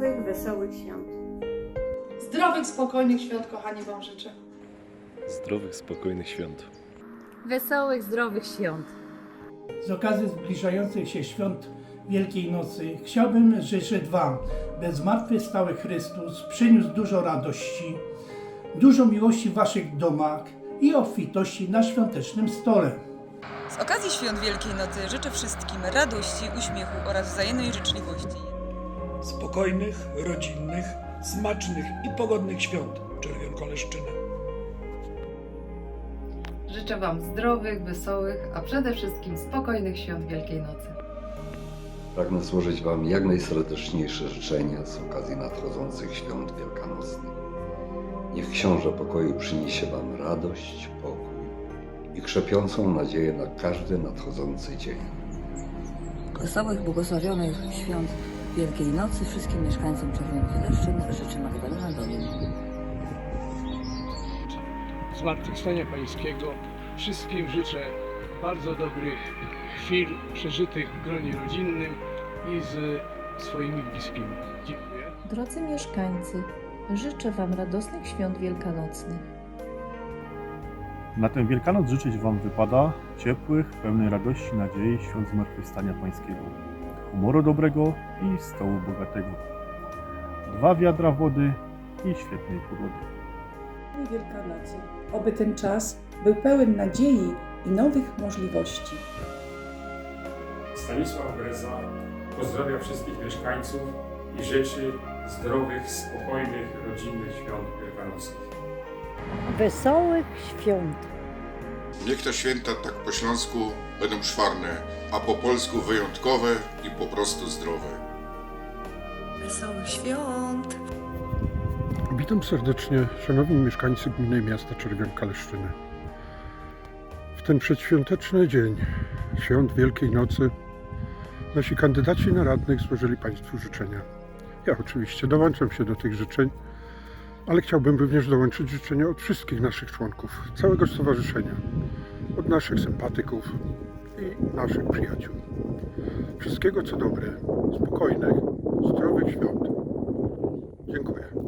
wesołych świąt. Zdrowych, spokojnych świąt, kochani, Wam życzę. Zdrowych, spokojnych świąt. Wesołych, zdrowych świąt. Z okazji zbliżających się świąt Wielkiej Nocy chciałbym życzyć Wam, by zmartwychwstały Chrystus przyniósł dużo radości, dużo miłości w Waszych domach i obfitości na świątecznym stole. Z okazji świąt Wielkiej Nocy życzę wszystkim radości, uśmiechu oraz wzajemnej życzliwości. Spokojnych, rodzinnych, smacznych i pogodnych świąt Czerwionkoleszczyny. Życzę Wam zdrowych, wesołych, a przede wszystkim spokojnych świąt Wielkiej Nocy. Pragnę złożyć Wam jak najserdeczniejsze życzenia z okazji nadchodzących świąt wielkanocnych. Niech Książę Pokoju przyniesie Wam radość, pokój i krzepiącą nadzieję na każdy nadchodzący dzień. Wesołych, błogosławionych świąt Wielkiej Nocy wszystkim mieszkańcom Czerwonych Leszczyn życzy Magdalena Dolin. Zmartwychwstania Pańskiego. Wszystkim życzę bardzo dobrych chwil przeżytych w gronie rodzinnym i z swoimi bliskimi. Dziękuję. Drodzy mieszkańcy, życzę Wam radosnych świąt wielkanocnych. Na tę Wielkanoc życzyć Wam wypada ciepłych, pełnej radości, nadziei świąt Zmartwychwstania Pańskiego, humoru dobrego i stołu bogatego, dwa wiadra wody i świetnej pogody. Wielkanocy. Oby ten czas był pełen nadziei i nowych możliwości. Stanisław Breza pozdrawia wszystkich mieszkańców i życzy zdrowych, spokojnych, rodzinnych świąt wielkanocnych. Wesołych świąt. Niech te święta tak po śląsku będą szwarne, a po polsku wyjątkowe i po prostu zdrowe. Wesołych świąt! Witam serdecznie szanowni mieszkańcy gminy miasta Czerwionka Leszczyny. W ten przedświąteczny dzień świąt Wielkiej Nocy nasi kandydaci na radnych złożyli Państwu życzenia. Ja oczywiście dołączam się do tych życzeń, ale chciałbym również dołączyć życzenia od wszystkich naszych członków, całego stowarzyszenia, od naszych sympatyków i naszych przyjaciół. Wszystkiego co dobre, spokojnych, zdrowych świąt. Dziękuję.